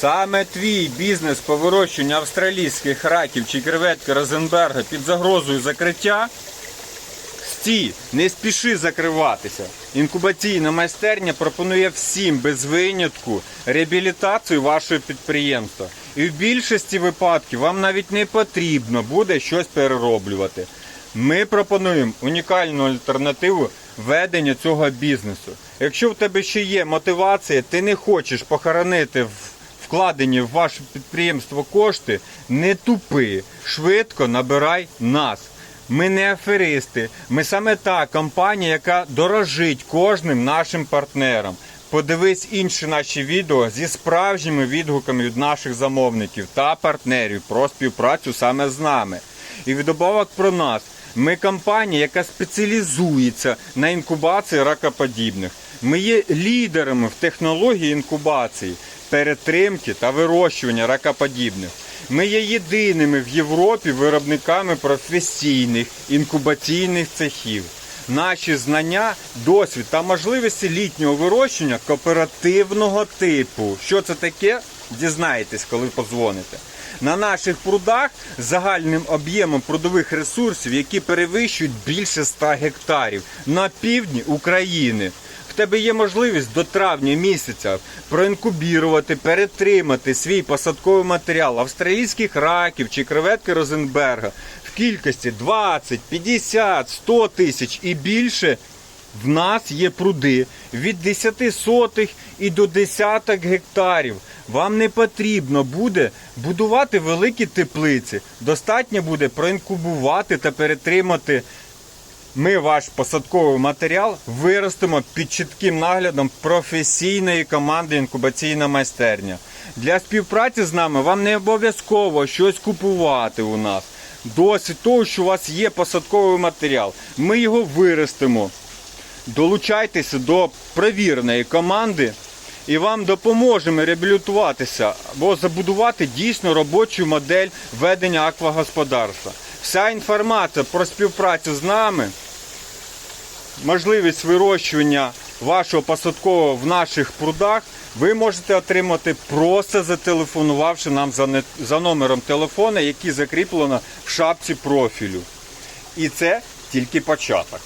Саме твій бізнес по вирощуванню австралійських раків чи креветки Розенберга під загрозою закриття. Стій, не спіши закриватися. Інкубаційна майстерня пропонує всім без винятку реабілітацію вашого підприємства. І в більшості випадків вам навіть не потрібно буде щось перероблювати. Ми пропонуємо унікальну альтернативу ведення цього бізнесу. Якщо в тебе ще є мотивація, ти не хочеш похоронити в вкладені в ваше підприємство кошти, не тупи, швидко набирай нас. Ми не аферисти. Ми саме та компанія, яка дорожить кожним нашим партнерам. Подивись інші наші відео зі справжніми відгуками від наших замовників та партнерів про співпрацю саме з нами. І відобавок про нас. Ми компанія, яка спеціалізується на інкубації ракоподібних. Ми є лідерами в технології інкубації, перетримки та вирощування ракоподібних. Ми є єдиними в Європі виробниками професійних інкубаційних цехів. Наші знання, досвід та можливості літнього вирощування кооперативного типу. Що це таке? Дізнаєтесь, коли подзвоните. На наших прудах загальним об'ємом прудових ресурсів, які перевищують більше 100 гектарів на півдні України. Тебе є можливість до травня місяця проінкубірувати, перетримати свій посадковий матеріал австралійських раків чи креветки Розенберга в кількості 20, 50, 100 тисяч і більше. В нас є пруди від 10 сотих і до десяток гектарів. Вам не потрібно буде будувати великі теплиці. Достатньо буде проінкубувати та перетримати ми ваш посадковий матеріал виростимо під чітким наглядом професійної команди інкубаційна майстерня. Для співпраці з нами вам не обов'язково щось купувати у нас. Досить того, що у вас є посадковий матеріал. Ми його виростимо. Долучайтеся до провіреної команди і вам допоможемо реабілітуватися або забудувати дійсно робочу модель ведення аквагосподарства. Вся інформація про співпрацю з нами, можливість вирощування вашого посадкового в наших прудах, ви можете отримати просто зателефонувавши нам за, номером телефона, який закріплено в шапці профілю. І це тільки початок.